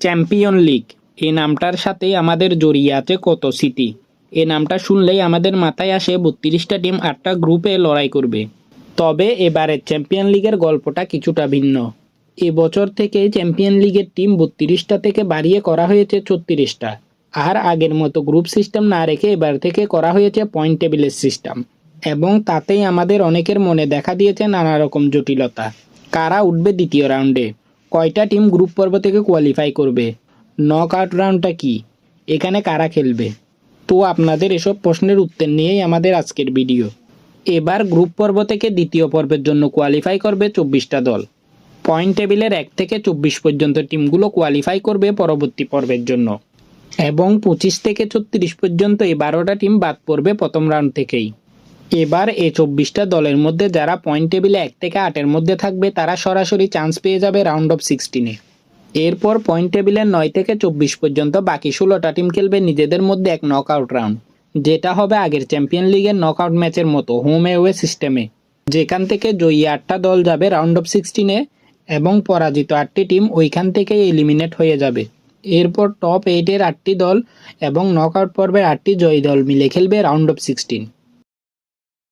Champion league. এই নামটার সাথে আমাদের জড়িয়ে আছে কত স্মৃতি। এ নামটা শুনলেই আমাদের মাথায় আসে বত্রিশটা টিম আটটা গ্রুপে লড়াই করবে। তবে এবারের চ্যাম্পিয়ন লিগের গল্পটা কিছুটা ভিন্ন। এবছর থেকে চ্যাম্পিয়ন লিগের টিম বত্রিশটা থেকে বাড়িয়ে করা হয়েছে ছত্রিশটা। আর আগের মতো গ্রুপ সিস্টেম না রেখে এবার থেকে করা হয়েছে পয়েন্ট টেবিলের সিস্টেম। এবং তাতেই আমাদের অনেকের মনে দেখা দিয়েছে নানা রকম জটিলতা। কারা উঠবে দ্বিতীয় রাউন্ডে? কয়টা টিম গ্রুপ পর্ব থেকে কোয়ালিফাই করবে? নক আউট রাউন্ডটা কি? এখানে কারা খেলবে? তো আপনাদের এসব প্রশ্নের উত্তর নিয়েই আমাদের আজকের ভিডিও এবার গ্রুপ পর্ব থেকে দ্বিতীয় পর্বের জন্য কোয়ালিফাই করবে চব্বিশটা দল। পয়েন্ট টেবিলের এক থেকে চব্বিশ পর্যন্ত টিমগুলো কোয়ালিফাই করবে পরবর্তী পর্বের জন্য। এবং পঁচিশ থেকে ছত্রিশ পর্যন্ত এই বারোটা টিম বাদ পড়বে প্রথম রাউন্ড থেকেই। এবার এ চব্বিশটা দলের মধ্যে যারা পয়েন্ট টেবিলে এক থেকে আটের মধ্যে থাকবে, তারা সরাসরি চান্স পেয়ে যাবে রাউন্ড অফ সিক্সটিনে এরপর পয়েন্ট টেবিলের নয় থেকে চব্বিশ পর্যন্ত বাকি ষোলোটা টিম খেলবে নিজেদের মধ্যে এক নক আউট রাউন্ড যেটা হবে আগের চ্যাম্পিয়ন লিগের নক আউট ম্যাচের মতো হোম এওয়ে সিস্টেমে যেখান থেকে জয়ী আটটা দল যাবে রাউন্ড অফ সিক্সটিনে এবং পরাজিত আটটি টিম ওইখান থেকে এলিমিনেট হয়ে যাবে। এরপর টপ এইটের আটটি দল এবং নক আউট পর্বের আটটি জয়ী দল মিলে খেলবে রাউন্ড অফ সিক্সটিন